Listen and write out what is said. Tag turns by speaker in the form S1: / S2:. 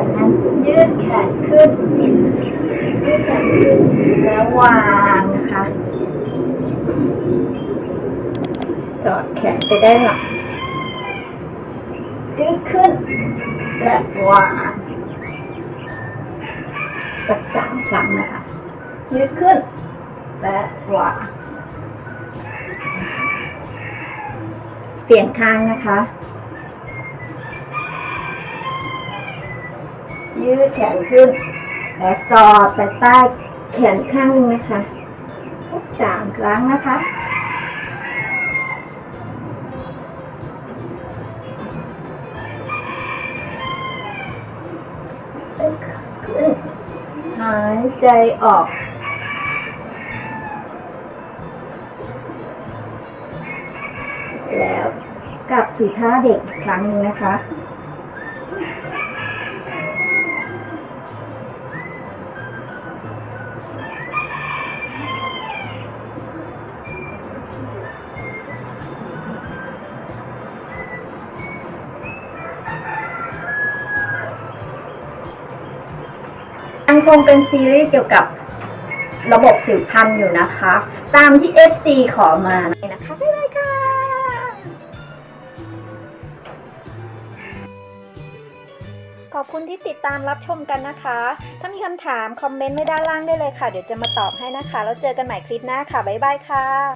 S1: ากนั้นยืดแขนขึ้น ยืดแขนขึ้น แล้ววางนะคะ สอดแขนไปได้านหลังยืดขึ้น และวาง สักสามครั้งนะคะ ยืดขึ้น และวางเปลี่ยนข้างนะคะ ยืดแขนขึ้น และสอดไปใต้แขนข้างหนึงนะคะสักสามครั้งนะคะขึ้นหายใจออกแล้วกลับสู่ท่าเด็กอีกครั้งหนึงนะคะ คงเป็นซีรีส์เกี่ยวกับระบบสืบพันธุ์อยู่นะคะ ตามที่ FC ขอมานะคะบ๊ายบายค่ะขอบคุณที่ติดตามรับชมกันนะคะ ถ้ามีคำถาม คอมเมนต์ไว้ด้านล่างได้เลยค่ะ เดี๋ยวจะมาตอบให้นะคะ แล้วเจอกันใหม่คลิปหน้าค่ะ บ๊ายบายค่ะ